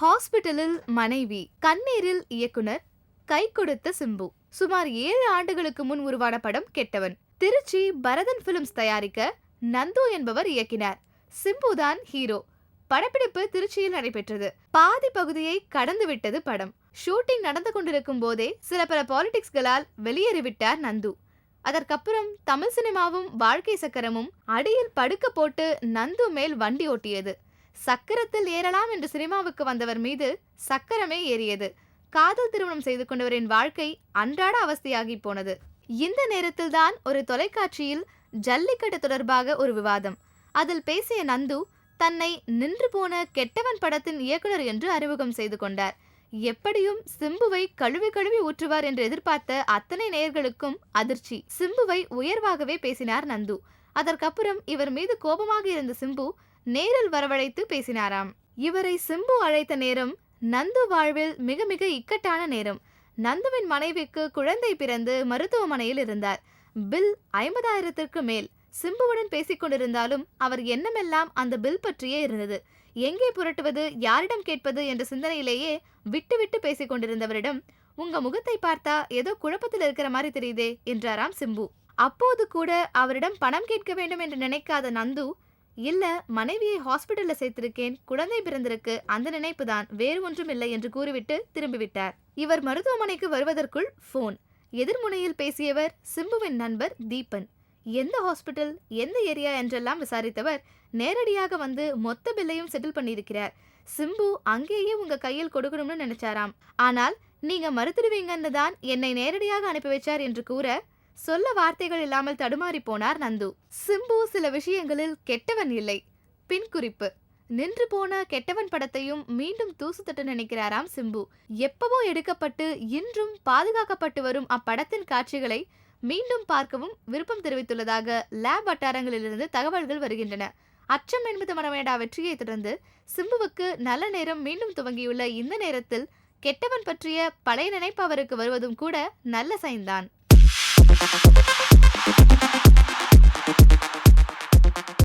ஹாஸ்பிட்டலில் மனைவி கண்ணீரில் இயக்குனர் கை கொடுத்த சிம்பு. சுமார் ஏழு ஆண்டுகளுக்கு முன் உருவான படம் கெட்டவன். திருச்சி பரதன் பிலிம்ஸ் தயாரிக்க நந்து என்பவர் இயக்கினார். சிம்பு தான் ஹீரோ. படப்பிடிப்பு திருச்சியில் நடைபெற்றது. பாதி பகுதியை கடந்து விட்டது படம். ஷூட்டிங் நடந்து கொண்டிருக்கும் போதே சில பல பாலிடிக்ஸ்களால் வெளியேறிவிட்டார் நந்து. அதற்கப்புறம் தமிழ் சினிமாவும் வாழ்க்கை சக்கரமும் அடியில் படுக்க போட்டு நந்து மேல் வண்டி ஓட்டியது. சக்கரத்தில் ஏறலாம் என்று சினிமாவுக்கு வந்தவர் மீது சக்கரமே ஏறியது. காதல் திருமணம் செய்து கொண்டவரின் வாழ்க்கை அன்றாட அவஸ்தையாகி போனது. இந்த நேரத்தில்தான் ஒரு தொலைக்காட்சியில் ஜல்லிக்கட்டு தொடர்பாக ஒரு விவாதம். அதில் பேசிய நந்து தன்னை நின்று போன கெட்டவன் படத்தின் இயக்குனர் என்று அறிமுகம் செய்து கொண்டார். எப்படியும் சிம்புவை கழுவி கழுவி ஊற்றுவார் என்று எதிர்பார்த்த அத்தனை நேயர்களுக்கும் அதிர்ச்சி. சிம்புவை உயர்வாகவே பேசினார் நந்து. அதற்கப்புறம் இவர் மீது கோபமாக இருந்த சிம்பு நேரில் வரவழைத்து பேசினாராம். இவரை சிம்பு அழைத்த நேரம் நந்து வாழ்வில் மிக மிக இக்கட்டான நேரம். நந்துவின் மனைவிக்கு குழந்தை பிறந்து மருத்துவமனையில் இருந்தார். பில் ஐம்பதாயிரத்திற்கு மேல். சிம்புவுடன் பேசிக்கொண்டிருந்தாலும் அவர் எண்ணமெல்லாம் அந்த பில் பற்றியே இருந்தது. எங்கே புரட்டுவது யாரிடம் கேட்பது என்ற சிந்தனையிலேயே விட்டு விட்டு பேசிக்கொண்டிருந்தவரிடம் உங்க முகத்தை பார்த்தா ஏதோ குழப்பத்தில் இருக்கிற மாதிரி தெரியுதே என்றாராம் சிம்பு. அப்போது கூட அவரிடம் பணம் கேட்க வேண்டும் என்று நினைக்காத நந்து இல்ல மனைவியை ஹாஸ்பிட்டல்ல சேர்த்திருக்கேன் குழந்தை பிறந்திருக்கு அந்த நினைப்பு தான் வேறு ஒன்றும் இல்லை என்று கூறிவிட்டு திரும்பிவிட்டார். இவர் மருத்துவமனைக்கு வருவதற்குள் போன் எதிர்முனையில் பேசியவர் சிம்புவின் நண்பர் தீபன். எந்த ஹாஸ்பிட்டல் எந்த ஏரியா என்றெல்லாம் விசாரித்தவர் நேரடியாக வந்து மொத்த பில்லையும் செட்டில் பண்ணியிருக்கிறார். சிம்பு அங்கேயே உங்க கையில் கொடுக்கணும்னு நினைச்சாராம். ஆனால் நீங்க மறுத்துடுவீங்கன்னு தான் என்னை நேரடியாக அனுப்பி வச்சார் என்று கூற சொல்ல வார்த்தைகள் இல்லாமல் தடுமாறி போனார் நந்து. சிம்பு சில விஷயங்களில் கெட்டவன் இல்லை. பின் குறிப்பு. நின்று போன கெட்டவன் படத்தையும் மீண்டும் தூசு தட்ட நினைக்கிறாராம் சிம்பு. எப்பவோ எடுக்கப்பட்டு இன்றும் பாதுகாக்கப்பட்டு வரும் அப்படத்தின் காட்சிகளை மீண்டும் பார்க்கவும் விருப்பம் தெரிவித்துள்ளதாக லேப் வட்டாரங்களிலிருந்து தகவல்கள் வருகின்றன. அச்சம் என்பது மனமேடா வெற்றியை தொடர்ந்து சிம்புவுக்கு நல்ல நேரம் மீண்டும் துவங்கியுள்ள இந்த நேரத்தில் கெட்டவன் பற்றிய பழைய நினைப்பு அவருக்கு வருவதும் கூட நல்ல சைன்தான். Thank you.